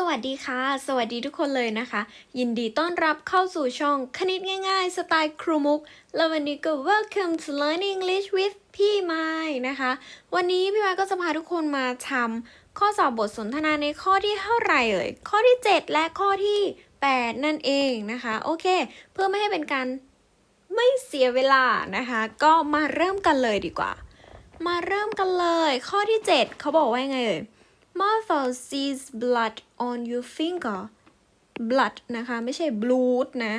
สวัสดีค่ะ สวัสดีทุกคนเลยนะคะ ยินดีต้อนรับเข้าสู่ช่องคณิตง่ายๆ สไตล์ครูมุก แล้ววันนี้ก็ welcome to learn English with พี่ไม้นะคะ วันนี้พี่ไม้ก็จะพาทุกคนมาทำข้อสอบบทสนทนาในข้อที่เท่าไหร่เอ่ย ข้อที่ 7 และข้อที่ 8 นั่นเองนะคะ โอเค เพื่อไม่ให้เป็นการไม่เสียเวลานะคะ ก็มาเริ่มกันเลยดีกว่า มาเริ่มกันเลย ข้อที่ 7เขาบอกว่าไงเอ่ย Martha sees blood on your finger blood นะคะ ไม่ใช่ blood นะ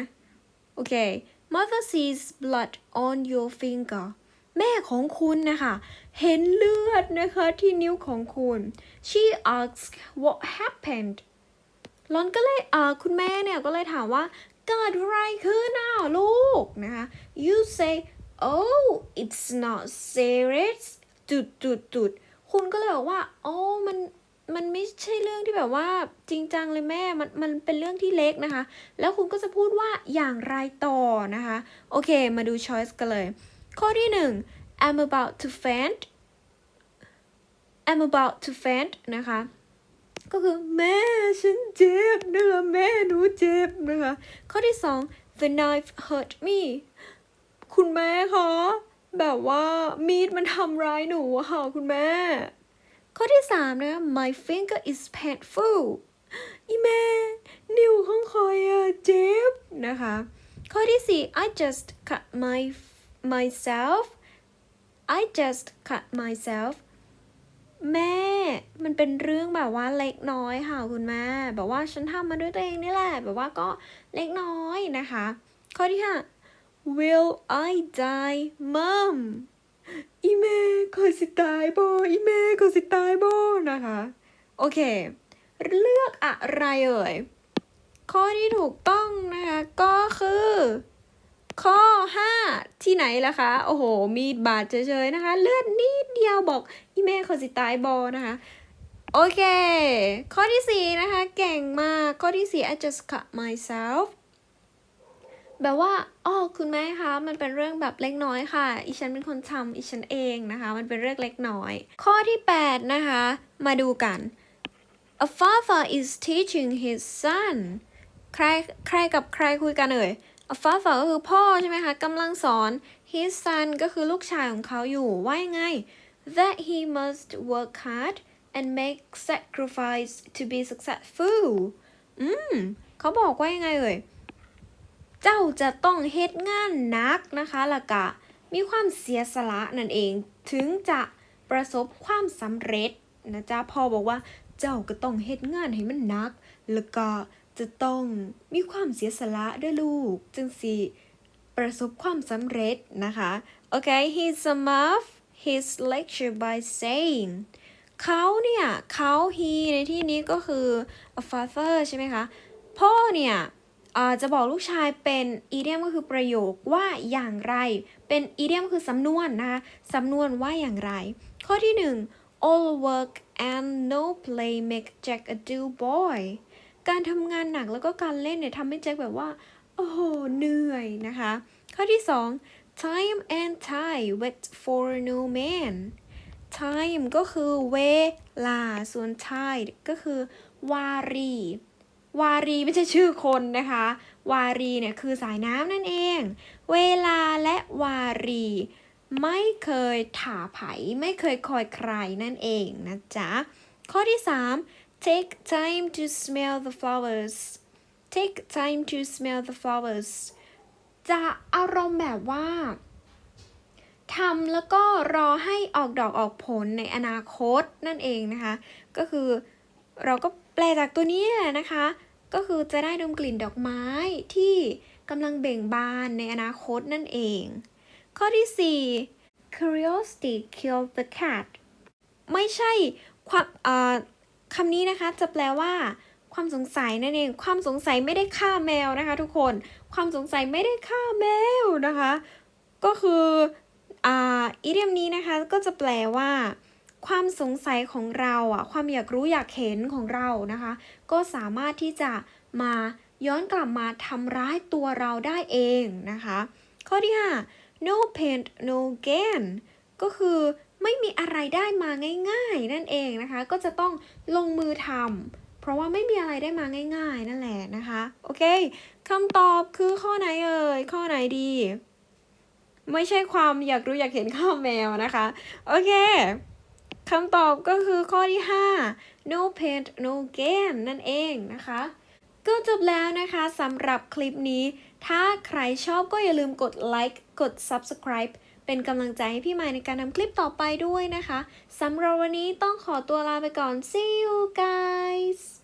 โอเค Mother sees blood on your finger แม่ของคุณนะคะ เห็นเลือดนะคะที่นิ้วของคุณ she asks what happened ลอนก็เลยเอ่าคุณแม่เนี่ยก็เลยถามว่า เกิดอะไรขึ้นอ้าวลูกนะคะ you say oh it's not serious จุดจุดจุดคุณก็เลยบอกว่าอ๋อมัน มันไม่ใช่เรื่องที่แบบว่าจริงจังเลยแม่ มันมันเป็นเรื่องที่เล็กนะคะ แล้วคุณก็จะพูดว่าอย่างไรต่อนะคะ โอเค มาดู choice กันเลย ข้อที่หนึ่ง I'm about to faint I'm about to faint นะคะ ก็คือแม่ฉันเจ็บนะคะแม่หนูเจ็บนะคะ ข้อที่สอง the knife hurt me คุณแม่คะแบบว่ามีดมันทำร้ายหนูอะค่ะคุณแม่ ข้อที่สามนะ my finger is painful อีแม่ นิ้วของคอยอะเจ็บนะคะ ข้อที่สี่ I just cut my myself I just cut myself แม่ มันเป็นเรื่องแบบว่าเล็กน้อยค่ะคุณแม่ แบบว่าฉันทำมาด้วยตัวเองนี่แหละ แบบว่าก็เล็กน้อยนะคะ ข้อที่ห้า Will I die mom เมก็สิตายบออีเมก็สิตายบอนะคะ โอเค เลือกอะไรเอ่ย ข้อที่ถูกต้องนะคะ ก็คือ ข้อ 5 ที่ไหนล่ะคะ โอ้โห มีดบาดเฉยๆนะคะ เลือดนิดเดียวบอกอีเมเขาสิตายบอนะคะโอเค ข้อที่ 4 นะคะ เก่งมาก ข้อที่ 4 I just cut myself แบบว่าอ๋อคุณแม่คะ มันเป็นเรื่องแบบเล็กน้อยค่ะ อีฉันเป็นคนทำอีฉันเองนะคะ มันเป็นเรื่องเล็กน้อย ข้อที่ 8 นะคะ มาดูกัน A father is teaching his son ใครใครกับใครคุยกันเอ่ย A father ก็คือพ่อใช่ไหมคะกำลังสอน his son ก็คือลูกชายของเขาอยู่ว่ายังไง that he must work hard and make sacrifice to be successful อืมเขาบอกว่ายังไงเอ่ย เจ้าจะต้องเฮ็ดงานนักนะคะล้วก็มีความเสียสละนั่นเอง ถึงจะประสบความสำเร็จนะจ๊ะพ่อบอกว่าเจ้าก็ต้องเฮ็ดงานให้มันนัก แล้วก็จะต้องมีความเสียสละด้วยลูก จึงสิประสบความสำเร็จนะคะ โอเค he sum up his lecture by saying เขาเนี่ยเขา he ในที่นี้ก็คือ a father ใช่ไหมคะ พ่อเนี่ย จะบอกลูกชายเป็นอีเดียมก็คือประโยคว่าอย่างไร เป็นอีเดียมคือสำนวนนะคะสำนวนว่าอย่างไร ข้อที่หนึ่ง all work and no play make Jack a dull boy การทำงานหนักแล้วก็การเล่นเนี่ยทำให้แจ็คแบบว่า โอ้โห เหนื่อยนะคะ ข้อที่สอง time and tide wait for no man time ก็คือเวลา ส่วน tide ก็คือวารี วารีไม่ใช่ชื่อคนนะคะ วารีเนี่ยคือสายน้ำนั่นเอง เวลาและวารี ไม่เคยถาไผไม่เคยคอยใครนั่นเองนะจ๊ะ ข้อที่ 3 take time to smell the flowers take time to smell the flowers จะอารมณ์แบบว่าทำแล้วก็รอให้ออกดอกออกผลในอนาคตนั่นเองนะคะ ก็คือเราก็แปลจากตัวนี้แหละนะคะ ก็คือจะได้ดมกลิ่นดอกไม้ที่กำลังเบ่งบานในอนาคตนั่นเอง ข้อที่ 4 curiosity killed the cat ไม่ใช่ความเอ่อคำนี้นะคะจะแปลว่า ความสงสัยนั่นเอง ความสงสัยไม่ได้ฆ่าแมวนะคะ ทุกคน ความสงสัยไม่ได้ฆ่าแมวนะคะ ก็คืออ่าอีเดียมนี้นะคะก็จะแปลว่า ความสงสัยของเราอะความอยากรู้อยากเห็นของเรานะคะ ก็สามารถที่จะมาย้อนกลับมาทำร้ายตัวเราได้เองนะคะ ข้อที่ 5 no pain no gain ก็คือไม่มีอะไรได้มาง่ายๆ นั่นเองนะคะ ก็จะต้องลงมือทำเพราะว่าไม่มีอะไรได้มาง่าย ๆ นั่นแหละนะคะ โอเคคำตอบคือข้อไหนเอ่ย ข้อไหนดี ไม่ใช่ความอยากรู้อยากเห็นข้าวแมวนะคะ โอเค คำตอบก็คือข้อที่ 5 no pain no gain นั่นเองนะคะ ก็จบแล้วนะคะสำหรับคลิปนี้ ถ้าใครชอบก็อย่าลืมกดไลค์กด subscribe เป็นกำลังใจให้พี่ใหม่ในการทำคลิปต่อไปด้วยนะคะสำหรับวันนี้ต้องขอตัวลาไปก่อน see you guys